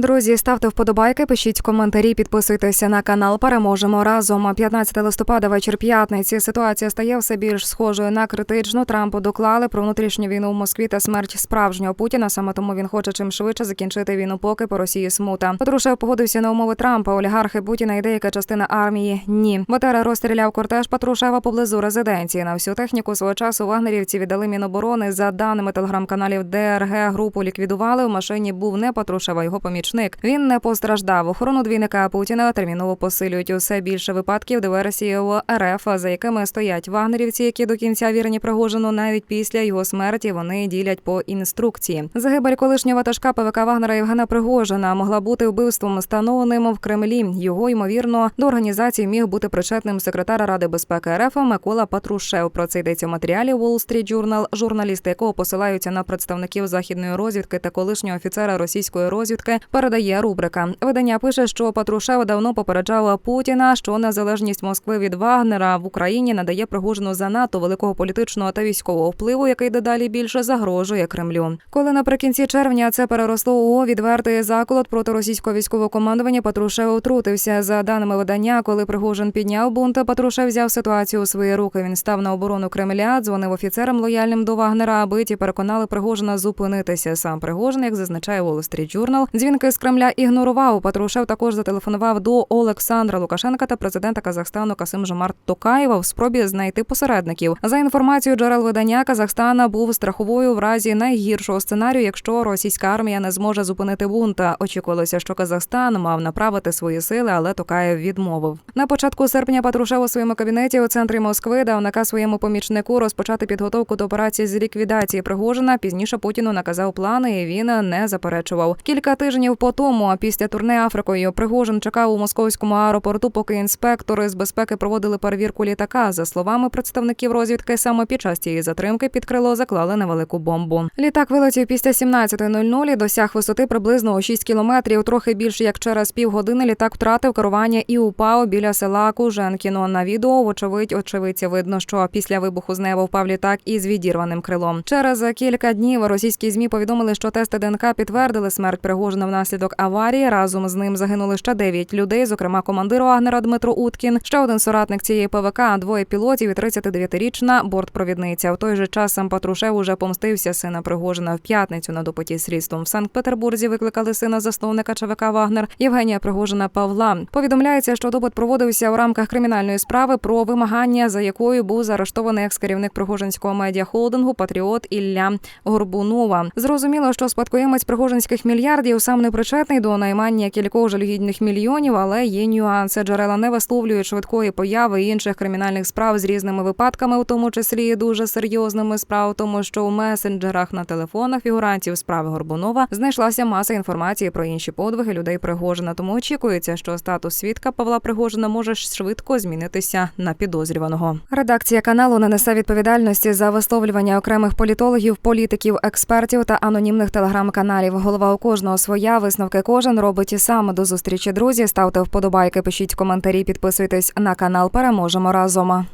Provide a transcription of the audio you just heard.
Друзі, ставте вподобайки, пишіть коментарі, підписуйтеся на канал. Переможемо разом. 15 листопада, вечір п'ятниці. Ситуація стає все більш схожою на критичну. Трампу доклали про внутрішню війну в Москві та смерть справжнього Путіна. Саме тому він хоче чим швидше закінчити війну, поки по Росії смута. Патрушев погодився на умови Трампа. Олігархи Путіна і деяка частина армії. Ні. Батера розстріляв кортеж Патрушева поблизу резиденції. На всю техніку свого часу вагнерівці віддали Міноборони. За даними телеграм-каналів ДРГ, групу ліквідували. В машині був не Патрушев, а його помічник. Він не постраждав. Охорону двійника Путіна терміново посилюють усе більше випадків диверсії в РФ, за якими стоять вагнерівці, які до кінця вірені Пригожину. Навіть після його смерті вони ділять по інструкції. Загибель колишнього ватажка ПВК Вагнера Євгена Пригожина могла бути вбивством, встановленим в Кремлі. Його ймовірно до організації міг бути причетним секретар Ради безпеки РФ Микола Патрушев. Про це йдеться в матеріалі Wall Street Journal, журналісти якого посилаються на представників західної розвідки та колишнього офіцера російської розвідки. Передає рубрика. Видання пише, що Патрушев давно попереджав Путіна, що незалежність Москви від Вагнера в Україні надає Пригожину занадто великого політичного та військового впливу, який дедалі більше загрожує Кремлю. Коли наприкінці червня це переросло у відвертий заколот проти російського військового командування, Патрушев втрутився. За даними видання, коли Пригожин підняв бунт, Патрушев взяв ситуацію у свої руки. Він став на оборону Кремля, дзвонив офіцерам лояльним до Вагнера, аби ті переконали Пригожина зупинитися. Сам Пригожин, як зазначає Wall Street Journal, дзвінки з Кремля ігнорував. Патрушев також зателефонував до Олександра Лукашенка та президента Казахстану Касим Жомарт Токаєва в спробі знайти посередників. За інформацією джерел видання Казахстана був страховою в разі найгіршого сценарію, якщо російська армія не зможе зупинити бунта. Очікувалося, що Казахстан мав направити свої сили, але Токаєв відмовив. На початку серпня Патрушев у своєму кабінеті у центрі Москви дав наказ своєму помічнику розпочати підготовку до операції з ліквідації Пригожина. Пізніше Путіну наказав плани, і він не заперечував. Кілька тижнів по тому, після турне Африкою, Пригожин чекав у московському аеропорту, поки інспектори з безпеки проводили перевірку літака. За словами представників розвідки, саме під час цієї затримки під крило заклали невелику бомбу. Літак вилетів після 17.00 і досяг висоти приблизно у 6 кілометрів. Трохи більше як через півгодини літак втратив керування і упав біля села Куженкіно. На відео, вочевидь, очевидці видно, що після вибуху з неба впав літак із відірваним крилом. Через кілька днів російські змі повідомили, що тести ДНК підтвердили смерть Пригожина внаслідок аварії. Разом з ним загинули ще дев'ять людей, зокрема командир Вагнера Дмитро Уткін, ще один соратник цієї ПВК, двоє пілотів і 39-річна бортпровідниця. В той же час сам Патрушев уже помстився сина Пригожина в п'ятницю на допиті слідством. В Санкт-Петербурзі викликали сина засновника ЧВК Вагнер Євгенія Пригожина Павла. Повідомляється, що допит проводився у рамках кримінальної справи про вимагання, за якою був заарештований екс-керівник Пригожинського медіахолдингу Патріот Ілля Горбунова. Зрозуміло, що спадкоємець пригожинських мільярдів сам причетний до наймання кількох жалюгідних мільйонів, але є нюанси. Джерела не висловлюють швидкої появи інших кримінальних справ з різними випадками, у тому числі дуже серйозними справ, тому що у месенджерах на телефонах фігурантів справи Горбунова знайшлася маса інформації про інші подвиги людей Пригожина. Тому очікується, що статус свідка Павла Пригожина може швидко змінитися на підозрюваного. Редакція каналу не несе відповідальності за висловлювання окремих політологів, політиків, експертів та анонімних телеграм-каналів. Голова у кожного своя висновки кожен робить і сам. До зустрічі, друзі. Ставте вподобайки, пишіть коментарі, підписуйтесь на канал. Переможемо разом.